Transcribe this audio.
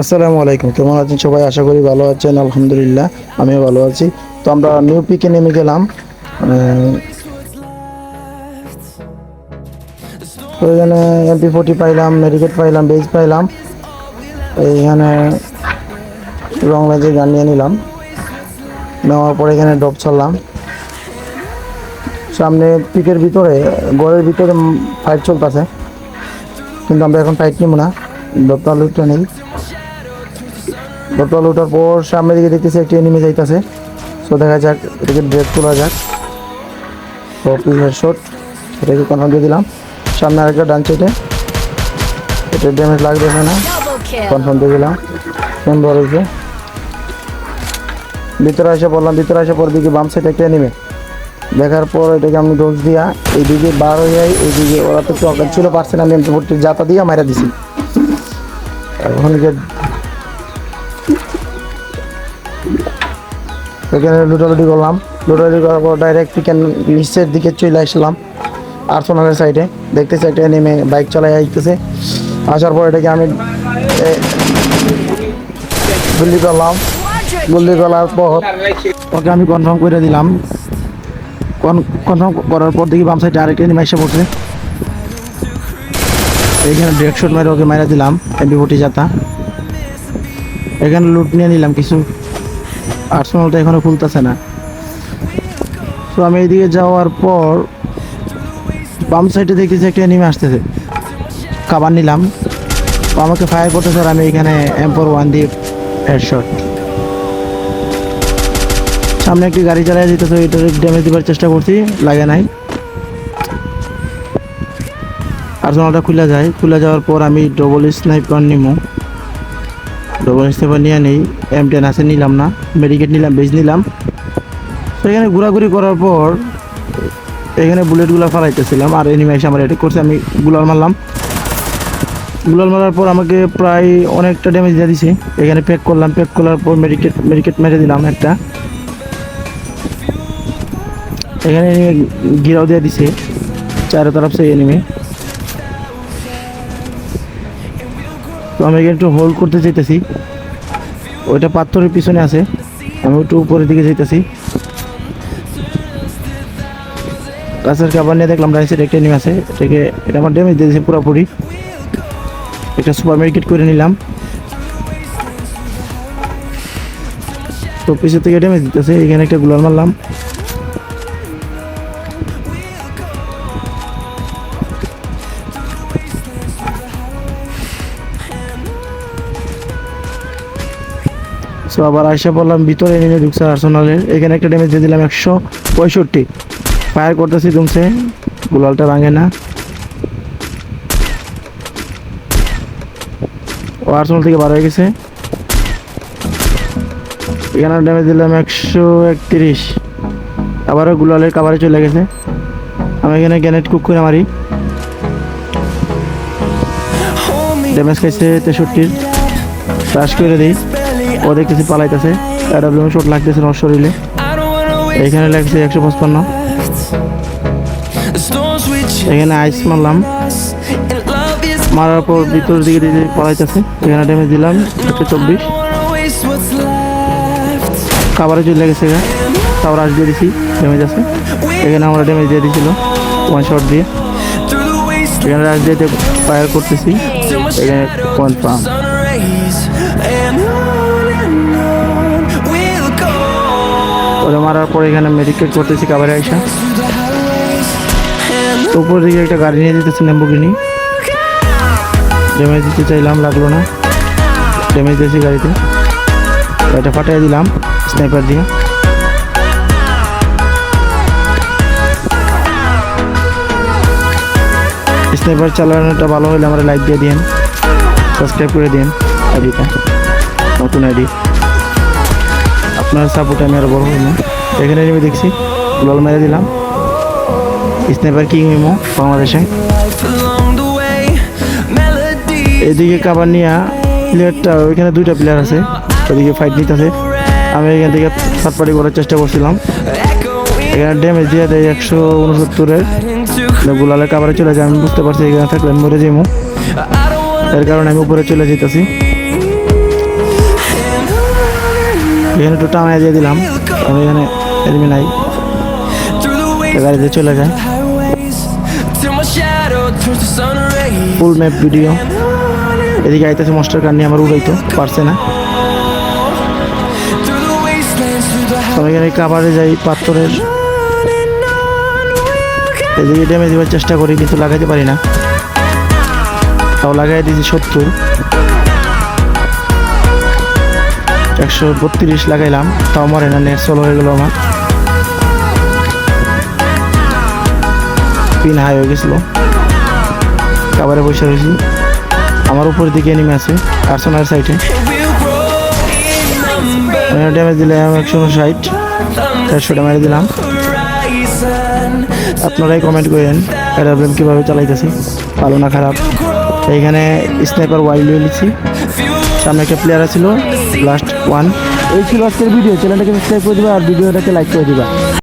আসসালামু আলাইকুম। কেমন আছেন সবাই? আশা করি ভালো আছেন, আলহামদুলিল্লাহ, আমিও ভালো আছি। তো আমরা নিউ পিকে নেমে গেলাম। এখানে এমপি ফোর্টি পাইলাম মেডিকেট পাইলাম বেজ পাইলাম। এইখানে রং লাজে গান নিয়ে নিলাম। নেওয়ার পরে এখানে ড্রপ ছাড়লাম। সামনে পিকের ভিতরে গড়ের ভিতরে ফাইট চলতেছে। কিন্তু আমরা এখন ফাইট নিব না। ড্রপটা লুটটা নেই। বোতল ওঠার পর সামনের দিকে দেখতেছি একটি এনিমি যাইতেছে। সো দেখা যাক এটাকে ব্রেক তোলা যাক। তো পিসের শট এটাকে কনফার্ম দিয়ে দিলাম। সামনে আরেকটা ডান সাইডে এটা ড্যামেজ লাগবে না? কনফার্ম দিয়ে দিলাম। কোন বড় হয়েছে ভিতরে এসে বললাম ভিতরে এসে পর দিকে বাম সাইডে একটা এনিমি দেখার পর এটাকে আমি ডোজ দিয়া এইদিকে বার হয়ে যাই এইদিকে ওরা তো চকার ছিল পারছে না আমি এমপি ফোর্টির জাতা দিয়া মারা দিছি। এখন এখানে লুটালুটি করলাম। লুটালুটি করার পর ডাইরেক্ট চিকেন নিচের দিকে চলে আসলাম আর্সোনালের সাইডে দেখতেছি একটা নেমে বাইক চালাই আসতেছে আসার পর এটাকে আমি গুলি করলাম। গুলি করার পর ওকে আমি কনফার্ম করে দিলাম। কনফার্ম করার পর দেখি বাম সাইডে আরেকটা নেমে এসে পড়ছে। এইখানে ড্রেক মেরে ওকে মেরে দিলাম এমপি ফোর্টি যাতা এখানে লুট নিয়ে নিলাম কিছু। আর্সেনালটা এখনও খুলতেছে না। তো আমি এইদিকে যাওয়ার পর বাম সাইডে দেখতেছি একটা এনিমে আসতেছে। খাবার নিলাম। আমাকে ফায়ার করতেছে আর আমি এখানে এম্পর ওয়ান দিয়ে হেডশট সামনে একটি গাড়ি চালিয়ে যেতেছে এটার ড্যামেজ দেওয়ার চেষ্টা করছি, লাগে নাই। আর্সেনালটা খুলে যায়। খুলে যাওয়ার পর আমি ডবল স্নাইপার নিমো। ডবল স্নাইপার নিয়ে নেই এম টেন আছে নিলাম না মেডিকেট নিলাম বেজ নিলাম। তো এখানে ঘোরাঘুরি করার পর এখানে বুলেটগুলো ফালাইতেছিলাম, আর এনিমে এসে আমার অ্যাটাক করছে, আমি গুলাল মারলাম। গুলাল মারার পর আমাকে প্রায় অনেকটা ড্যামেজ দিয়ে দিছে। এখানে প্যাক করলাম প্যাক করার পর মেডিকেট মেডিকেট মেরে দিলাম একটা। এখানে গিরাও দিয়ে দিছে, চারো তরফ সেই এনিমে তো আমি এখানে একটু হোল্ড করতে চাইতেছি। ওইটা পাথরের পিছনে আছে। আমি একটু উপরের দিকে যাইতেছি। গাছের খাবার নিয়ে দেখলাম রাইসের একটা নিয়ে আছে। এটাকে এটা আমার ড্যামেজ দিয়েছে পুরোপুরি। একটা সুপার মার্কেট করে নিলাম। তো পিছের থেকে ড্যামেজ দিতেছে। এখানে একটা গুলার মারলাম। সো আবার আইসা বললাম ভিতরে নেমে ঢুকছে আর্সোনালের এখানে একটা ড্যামেজ দিয়ে দিলাম একশো পঁয়ষট্টি। ফায়ার করতেছি তুমছে গুলালটা ভাঙে না। ও আর্সেনাল থেকে বার হয়ে গেছে। এখানে ড্যামেজ দিলাম একশো একত্রিশ। আবারও গুলালের কাভারে চলে গেছে। আমি এখানে গ্যানেট কুক করে মারি। ড্যামেজ খাইছে তেষট্টির। ক্রাশ করে দিই। ও দেখতেছি পালাইতেছে। শট লাগতেছে ওর শরীরে। এখানে লাগছে একশো পঁচপান্ন। এখানে আইস মারলাম। মারার পর ভিতরের দিকে দিকে পালাইতেছে। এখানে ড্যামেজ দিলাম, একশো চব্বিশ। খাবারে চলে গেছে তারপর আস দিয়ে দিছি ড্যামেজ আছে। এখানে আমরা ড্যামেজ দিয়ে দিয়েছিল ওয়ান শট দিয়ে। এখানে রাজ দিয়ে ফায়ার করতেছি। এখানে কনফার্ম ওরা মারার পর এখানে মেডিকেট করতেছি কাবারে আইসা। তো উপর দিকে একটা গাড়ি নিয়ে যেতেছি ল্যাম্বোগিনি ড্যামেজ দিতে চাইলাম, লাগল না। ড্যামেজ দিয়েছি গাড়িতে। এটা ফাটাই দিলাম স্নাইপার দিয়ে। স্নাইপার চালানোটা ভালো হলে আমরা লাইক দিয়ে দিন সাবস্ক্রাইব করে দিন আইডিটা। নতুন আইডি। আপনার সাপোর্টে আমি আরও বড় হইব এখানে আমি দেখছি লল মেরে দিলাম। স্নাইপার কিং ইমো বাংলাদেশে। এদিকে কাবার নিয়ে প্লেয়ারটা ওইখানে দুইটা প্লেয়ার আছে, ওদিকে ফাইট নিতেছে। আমি এখান থেকে থার্ড পার্টি করার চেষ্টা করছিলাম। এখানে ড্যামেজ দিয়ে দেয় একশো উনসত্তরের। গুলালে কাবারে চলে যায়, আমি বুঝতে পারছি এখানে থাকলে আমি মরে যাইমু। এর কারণে আমি উপরে চলে যেতেছি এখানে একটু টামায় দিয়ে দিলাম। আমি এখানে waves, গাড়িতে চলে যায়. ফুল ম্যাপ ভিডিও এদিকে আইতেছে মাস্টার কার নিয়ে আমার উড়াইতো পারছে না। Through the wastelands, through the তো আমি এখানে যাই পাথরের। এদিকে ড্যামেজ দেওয়ার চেষ্টা করি কিন্তু লাগাইতে পারি না। তাও লাগাই দিয়েছি সত্তর। একশো বত্রিশ লাগাইলাম, তাও মরে না নেট সোলো হয়ে গেলো আমার। পিন হাই হয়ে গেছিল। কাবারে বসে রয়েছি। আমার উপরের দিকে নেমে আছে আর্সোনার সাইডে. ড্যামেজ দিলাম একশো ষাট চারশো ড্যামেজ দিলাম। আপনারাই কমেন্ট করেন এরাব্লেম কীভাবে চালাইতেছি, ভালো না খারাপ? এইখানে স্নাইপার ওয়াইল্ড নিচ্ছি সামনে একটা প্লেয়ার ছিল লাস্ট ওয়ান এই ছিল আজকের ভিডিও চ্যানেলটাকে সাবস্ক্রাইব করে দিবা আর ভিডিওটাকে লাইক করে দিবা।